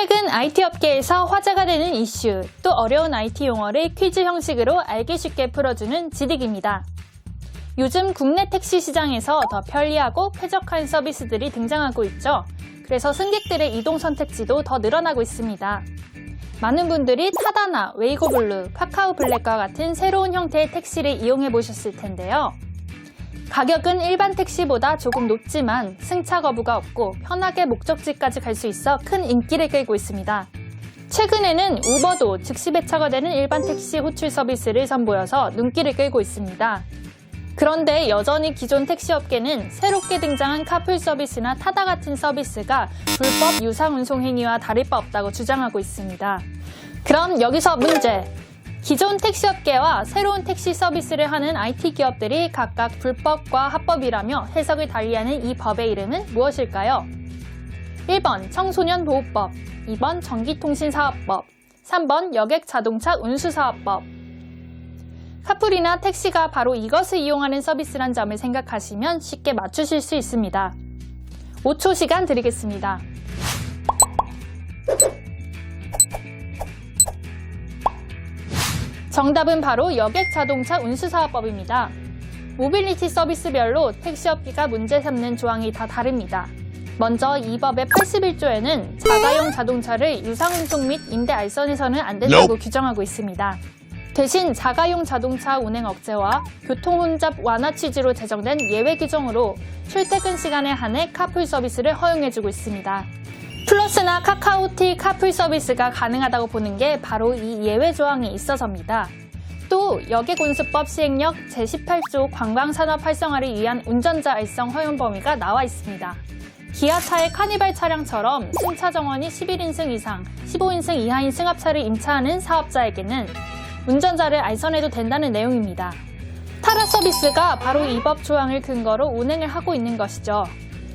최근 IT 업계에서 화제가 되는 이슈, 또 어려운 IT 용어를 퀴즈 형식으로 알기 쉽게 풀어주는 지딕입니다. 요즘 국내 택시 시장에서 더 편리하고 쾌적한 서비스들이 등장하고 있죠. 그래서 승객들의 이동 선택지도 더 늘어나고 있습니다. 많은 분들이 타다나, 웨이고블루, 카카오 블랙과 같은 새로운 형태의 택시를 이용해 보셨을 텐데요. 가격은 일반 택시보다 조금 높지만 승차 거부가 없고 편하게 목적지까지 갈 수 있어 큰 인기를 끌고 있습니다. 최근에는 우버도 즉시 배차가 되는 일반 택시 호출 서비스를 선보여서 눈길을 끌고 있습니다. 그런데 여전히 기존 택시 업계는 새롭게 등장한 카풀 서비스나 타다 같은 서비스가 불법 유상 운송 행위와 다를 바 없다고 주장하고 있습니다. 그럼 여기서 문제. 기존 택시 업계와 새로운 택시 서비스를 하는 IT 기업들이 각각 불법과 합법이라며 해석을 달리하는 이 법의 이름은 무엇일까요? 1번 청소년 보호법, 2번 전기통신사업법, 3번 여객자동차 운수사업법. 카풀이나 택시가 바로 이것을 이용하는 서비스란 점을 생각하시면 쉽게 맞추실 수 있습니다. 5초 시간 드리겠습니다. 정답은 바로 여객자동차 운수사업법입니다. 모빌리티 서비스별로 택시업계가 문제 삼는 조항이 다 다릅니다. 먼저 이 법의 81조에는 자가용 자동차를 유상운송 및 임대 알선에서는 안 된다고 규정하고 있습니다. 대신 자가용 자동차 운행 억제와 교통 혼잡 완화 취지로 제정된 예외 규정으로 출퇴근 시간에 한해 카풀 서비스를 허용해주고 있습니다. 플러스나 카카오티 카풀 서비스가 가능하다고 보는 게 바로 이 예외 조항이 있어서입니다. 또 여객운수법 시행령 제18조 관광산업 활성화를 위한 운전자 알성 허용 범위가 나와 있습니다. 기아차의 카니발 차량처럼 승차 정원이 11인승 이상, 15인승 이하인 승합차를 임차하는 사업자에게는 운전자를 알선해도 된다는 내용입니다. 타라 서비스가 바로 이 법 조항을 근거로 운행을 하고 있는 것이죠.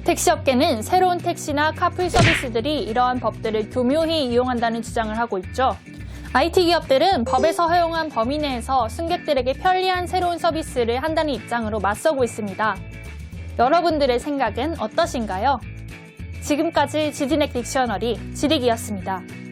택시업계는 새로운 택시나 카풀 서비스들이 이러한 법들을 교묘히 이용한다는 주장을 하고 있죠. IT 기업들은 법에서 허용한 범위 내에서 승객들에게 편리한 새로운 서비스를 한다는 입장으로 맞서고 있습니다. 여러분들의 생각은 어떠신가요? 지금까지 지디넥 딕셔너리 지딕이었습니다.